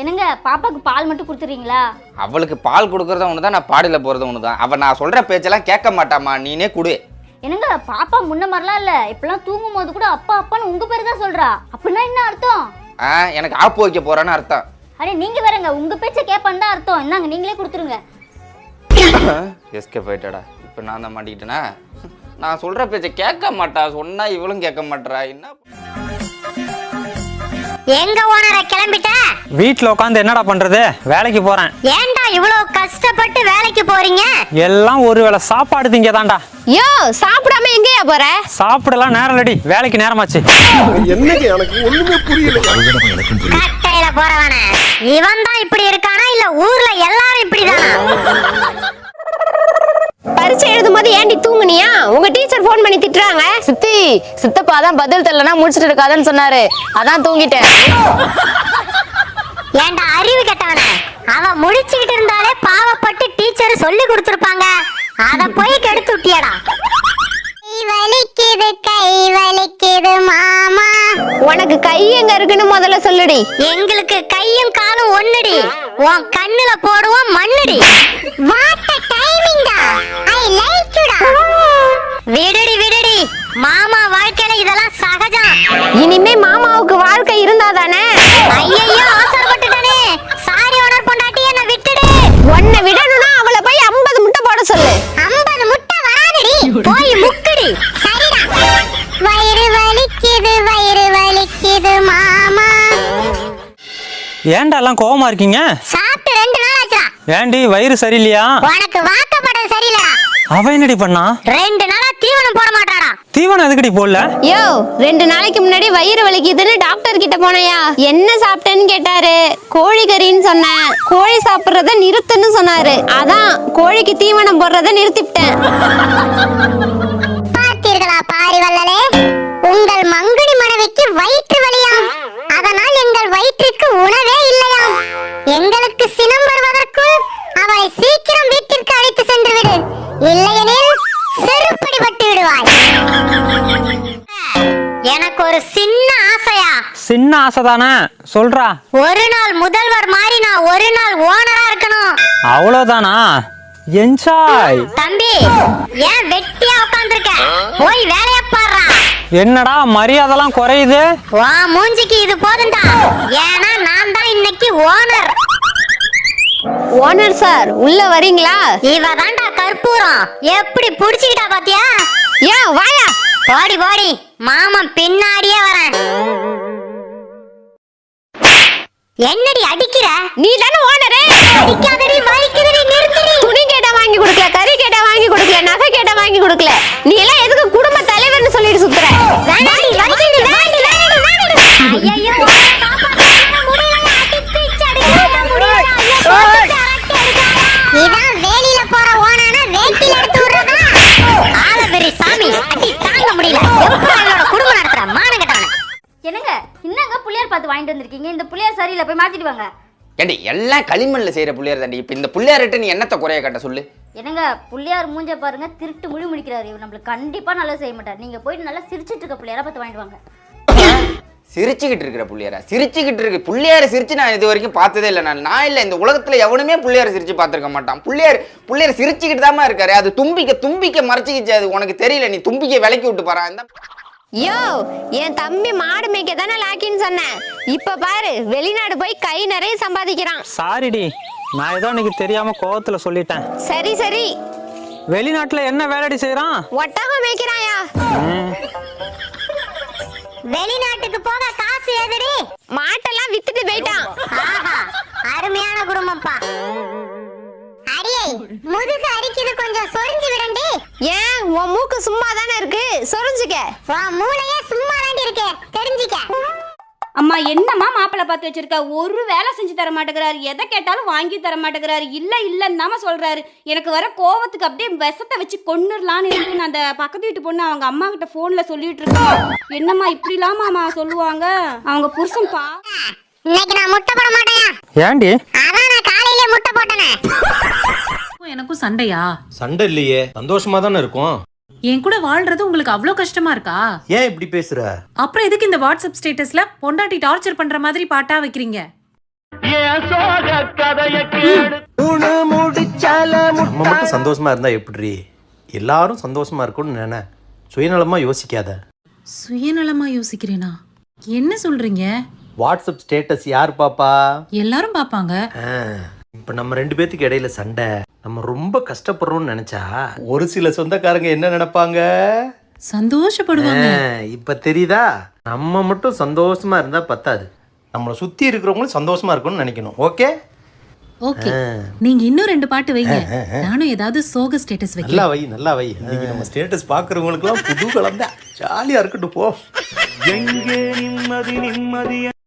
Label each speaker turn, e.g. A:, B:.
A: என்னங்க பாப்பாக்கு பால் மட்டும் கொடுத்துறீங்களா?
B: அவளுக்கு பால் கொடுக்கறதும் ஒன்று தான் நான் பாடியில் போகிறதும் ஒன்று தான் அவள் நான் சொல்கிற பேச்செல்லாம் கேட்க மாட்டாம்மா நீனே கொடு.
A: என்னங்க பாப்பா முன்ன மாதிரிலாம் இல்ல. இப்பெல்லாம் தூங்கும் போது கூட அப்பா அப்பான்னு உங்க பேரு தான் சொல்றா. அப்படின்னா என்ன அர்த்தம்?
B: ஆ எனக்கு ஆப்பு வைக்க போகிறேன்னு அர்த்தம்.
A: அடே நீங்க வேறங்க உங்க பேச்ச கேட்பான்னு தான் அர்த்தம். இந்தாங்க நீங்களே கொடுத்துருங்க.
B: எஸ்கே போயிட்டாடா. இப்போ நான் தான் மாட்டிக்கிட்டேனா? நான் சொல்கிற பேச்சை கேட்க மாட்டா சொன்னா இவளும் கேட்க மாட்டா என்ன?
C: எங்க ஓனர கிளம்பிட்ட?
D: வீட்டில் உட்காந்து என்னடா பண்றது? வேலைக்கு போறேன்.
C: ஏன்டா இவ்வளவு கஷ்டப்பட்டு வேலைக்கு போறீங்க?
D: எல்லாம் ஒரு வேளை சாப்பாடு திங்கதான்டா.
E: யோ சாப்பிடாம எங்கேயா போற?
D: சாப்பிடலாம் நேரம் இல்லடி. வேலைக்கு நேரமாச்சு.
F: என்னங்க எனக்கு ஒண்ணுமே புரியல.
C: கட்டையில போறவன. இவன் தான் இப்படி இருக்கானா? இல்ல ஊர்ல எல்லாரும் இப்படிதானா?
E: ஏன்டி தூங்குனியா? உங்க டீச்சர் ஃபோன் பண்ணி திட்டுறாங்க.
G: சித்தி சித்தப்பா தான் பதில் தெரியலனா முடிச்சிட்டு இருக்காதுன்னு சொன்னாரு. அதான் தூங்கிட்டேன்.
C: ஏன்டா அறிவு கெட்டவன? அவ முடிச்சுக்கிட்டு இருந்தாலே பாவப்பட்டு டீச்சர் சொல்லி கொடுத்துருப்பாங்க. அத போய் கெடுத்து விட்டியடா. வலிக்குது கை வலிக்குது மாமா.
E: உனக்கு கை எங்க இருக்குன்னு முதல்ல சொல்லுடி.
C: எங்களுக்கு கையும் காலும் ஒண்ணுடி. உன் கண்ணுல போடுவோம் மண்ணுடி. வாட் டைமிங் ஐ லைக் விடுடி விடுடி. மாமா வாழ்க்கையில இதெல்லாம் சகஜம்.
E: இனிமே மாமாவுக்கு வாழ்க்கை இருந்தா தானே?
C: ஐயையோ அவசரப்பட்டுட்டானே. சாரி ஓனர் பொண்டாட்டி என்ன விட்டுடு.
E: உன்னை விடணும்னா அவளை போய் 50 முட்டை போட சொல்லு.
C: 50 முட்டை வராதடி. போய் முக்குடி. சரிடா. வயிறு வலிக்குது வயிறு வலிக்குது மாமா.
D: ஏன்டா எல்லாம் கோவமா இருக்கீங்க?
C: சாப்பிட்டு ரெண்டு நாள் ஆச்சுடா.
D: ஏண்டி வயிறு சரியில்லையா?
C: உனக்கு வாக்கப்பட்டது சரியில்லடா.
D: அவ என்னடி பண்ணா
C: ரெண்டு நாளா தீவனம் போட மாட்டாடா
D: தீவனம் எதுக்கடி போடல?
E: யோ ரெண்டு நாளைக்கு முன்னாடி வயிறு வலிக்குதுன்னு டாக்டர் கிட்ட போனயா? என்ன சாப்பிட்டேன்னு கேட்டாரு. கோழி கறின்னு சொன்னேன். கோழி சாப்பிடுறத நிறுத்துன்னு சொன்னாரு. அதான் கோழிக்கு தீவனம் போடுறத நிறுத்திவிட்டேன்.
C: பார்த்தீர்களா பாரிவல்லலே? உங்கள் மங்குடி மனைவிக்கு வயிற்று வலியாம். அதனால் எங்கள் வயிற்றுக்கு உணவே இல்லையாம். எங்களுக்கு சினம் வருவதற்குள் அவளை சீக்கிரம் வீட்டிற்கு அழைத்து சென்று விடு. இல்லையெனில் சின்ன
D: ஆசை தானே சொல்றா.
C: ஒரு நாள் முதல்வர் மாதிரி நான் ஒரு நாள் ஓனரா இருக்கணும்.
D: அவ்வளோதானா என்ஜாய்
C: தம்பி ஏன் வெட்டியா உட்கார்ந்திருக்க? போய் வேலைய பாடுறா
D: என்னடா மரியாதைலாம் குறையுது?
C: வா மூஞ்சிக்கு இது போதும்டா ஏன்னா நான் தான் இன்னைக்கு ஓனர்
E: ஓனர் சார் உள்ள வரீங்களா?
C: இவ தான்டா கற்பூரம். எப்படி புடிச்சுக்கிட்டா பாத்தியா?
E: ஏன் வாயா?
C: போடி போடி. மாமன் பின்னாடியே வரேன். என்னடி அடிக்கிற?
E: நீ தானே ஓனரு?
C: அடிக்காதடி வலிக்குதுடி நிறுத்துடி.
E: துணி கேட்டா வாங்கி கொடுக்கல கறி கேட்டா வாங்கி கொடுக்கல நகை கேட்டா வாங்கி கொடுக்கல. நீ எல்லாம் எதுக்கு குடும்ப தலைவர்னு சொல்லிட்டு சுத்துற.
C: இதான் வேலியில போற ஓனானா வேட்டில எடுத்து விடுறதா? சாமி அடி தாங்க முடியல. எப்படி அவளோட குடும்பம்
A: என்னங்க என்னங்க புள்ளையார் பார்த்து வாங்கிட்டு வந்திருக்கீங்க? இந்த புள்ளையார் சரியில்லை போய் மாத்திட்டு வாங்க.
B: ஏண்டி எல்லாம் களிமண்ணில் செய்கிற பிள்ளையார் தாண்டி இப்போ இந்த பிள்ளையார்கிட்ட நீ என்னத்தை குறைய கட்ட சொல்லு?
A: என்னங்க புள்ளையார் மூஞ்ச பாருங்க திருட்டு முழி முடிக்கிறாரு இவர் நம்மளுக்கு கண்டிப்பா நல்லா செய்ய மாட்டார். நீங்க போயிட்டு நல்லா சிரிச்சிட்டு இருக்க புள்ளையார பார்த்து வாங்கிட்டு வாங்க.
B: சிரிச்சுக்கிட்டு இருக்கிற புள்ளையாரா? சிரிச்சுக்கிட்டு இருக்கு. புள்ளையார சிரிச்சு நான் இது வரைக்கும் பார்த்ததே இல்லை. நான் நான் இல்லை. இந்த உலகத்துல எவனுமே புள்ளையார சிரிச்சு பார்த்துருக்க மாட்டான். புள்ளையார் புள்ளையார் சிரிச்சுக்கிட்டு தாமா இருக்காரு. அது தும்பிக்க தும்பிக்க மறைச்சிக்கிச்சு. அது உனக்கு தெரியல. நீ தும்பிக்க விலக்கி விட்டு பாரு
E: யோ என் தம்பி மாடு மேய்க்க தானே லாக்கின்னு சொன்னேன். இப்ப பாரு வெளிநாடு போய் கை நிறைய சம்பாதிக்கிறான்.
D: சாரிடி நான் ஏதோ எனக்கு தெரியாம கோவத்துல சொல்லிட்டேன்.
E: சரி சரி.
D: வெளிநாட்டுல என்ன வேலைடி செய்யறான்
E: ஒட்டகம் மேய்க்கிறாயா?
C: வெளிநாட்டுக்கு போக காசு எதுடி?
E: மாட்டெல்லாம் வித்துட்டு போயிட்டான்.
C: ஆஹா அருமையான குடும்பம்ப்பா. அடியே முதுகு அரிக்குது கொஞ்சம் விடண்டி
E: ஏன்? உன் மூக்கு சும்மா தானே இருக்கு? சொரிஞ்சுக்க.
C: உன் மூளையே சும்மா தாண்டி இருக்கு. தெரிஞ்சுக்க.
H: அம்மா என்னம்மா மாப்பிள்ளை பார்த்து வச்சிருக்க? ஒரு வேலை செஞ்சு தர மாட்டேங்கிறாரு. எதை கேட்டாலும் வாங்கி தர மாட்டேங்கிறாரு. இல்ல இல்லன்னு சொல்றாரு. எனக்கு வர கோவத்துக்கு அப்படியே விஷத்தை வச்சு கொன்னுடலான்னு இருக்கு நான் அந்த பக்கத்து வீட்டு பொண்ணு அவங்க அம்மா கிட்ட போன்ல சொல்லிட்டு இருக்கேன். என்னம்மா இப்படி இல்லாம சொல்லுவாங்க? அவங்க புருஷன் பா
C: இன்னைக்கு நான் முட்டை போட மாட்டேன்.
D: ஏண்டி
C: அதான் நான் காலையிலே முட்டை போட்டேனே.
I: எனக்கும் சண்டையா?
F: சண்டை இல்லையே. சந்தோஷமா தானே இருக்கும்?
I: என் கூட வாழ்றது உங்களுக்கு அவ்வளோ கஷ்டமா இருக்கா?
F: ஏன் இப்படி பேசுற?
I: அப்புறம் எதுக்கு இந்த வாட்ஸ்அப் ஸ்டேட்டஸ்ல பொண்டாட்டி டார்ச்சர் பண்ற மாதிரி பாட்டா வைக்கிறீங்க?
F: நம்ம மட்டும் சந்தோஷமா இருந்தா எப்படி எல்லாரும் சந்தோஷமா இருக்கும்னு நினை. சுயநலமா யோசிக்காத.
I: சுயநலமா யோசிக்கிறேனா? என்ன சொல்றீங்க?
F: வாட்ஸ்அப் ஸ்டேட்டஸ் யார் பாப்பா?
I: எல்லாரும் பாப்பாங்க.
F: இப்போ நம்ம ரெண்டு பேத்துக்கு இடையில சண்டை. நம்ம ரொம்ப கஷ்டப்படுறோம்னு நினைச்சா ஒரு சில சொந்தக்காரங்க என்ன நினைப்பாங்க?
I: சந்தோஷப்படுவாங்க.
F: இப்ப தெரியுதா? நம்ம மட்டும் சந்தோஷமா இருந்தா பத்தாது. நம்மளை சுத்தி இருக்கிறவங்களும் சந்தோஷமா இருக்கணும்னு நினைக்கணும். ஓகே?
I: ஓகே. நீங்க இன்னும் ரெண்டு பாட்டு வைங்க. நானும் ஏதாவது சோக ஸ்டேட்டஸ் வைக்கிறேன்.
F: நல்லா வை நல்லா வை. இன்னைக்கு நம்ம ஸ்டேட்டஸ் பாக்குறவங்களுக்குலாம் புது கலந்தா ஜாலியா இருக்கட்டும் போ.